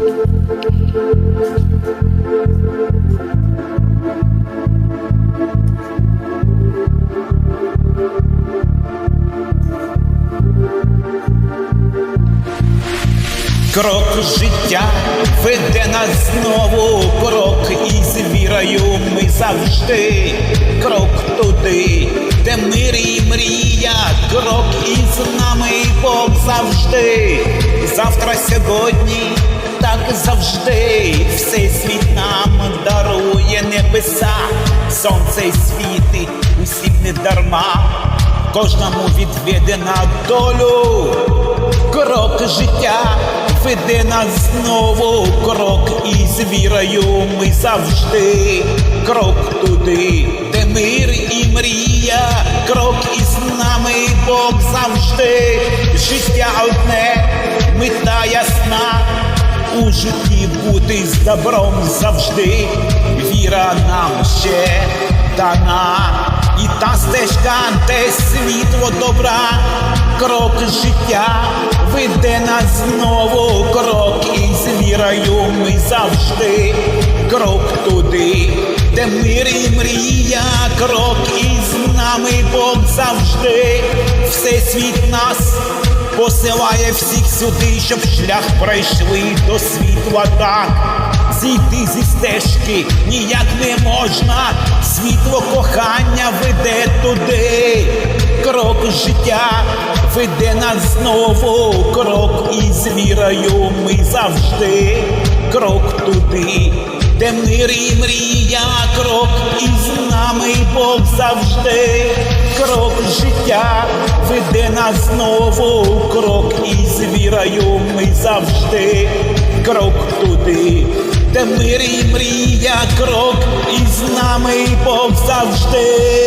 Крок життя веде нас знову, крок із вірою ми завжди, крок туди, де мир і мрія, крок із нами Бог завжди. Завтра, сьогодні, так завжди, все світ нам дарує небеса, сонце світить усім не дарма, кожному відведена долю. Крок життя веде нас знову, крок із вірою ми завжди, крок туди, де мир і мрія, крок із нами Бог завжди, життя у житті бути з добром завжди, віра нам ще дана. І та стежка, де світло добра, крок життя веде нас знову, крок із вірою ми завжди, крок туди, де мир і мрія, крок із нами Бог завжди, все світ нас посилає всіх сюди, щоб шлях пройшли до світла так. Зійти зі стежки ніяк не можна, світло кохання веде туди, крок життя веде нас знову, крок із вірою ми завжди, крок туди, де мир і мрія, крок із нами Бог завжди, крок життя веде нас знову, крок із вірою ми завжди, крок туди, де мир і мрія, крок із нами Бог завжди.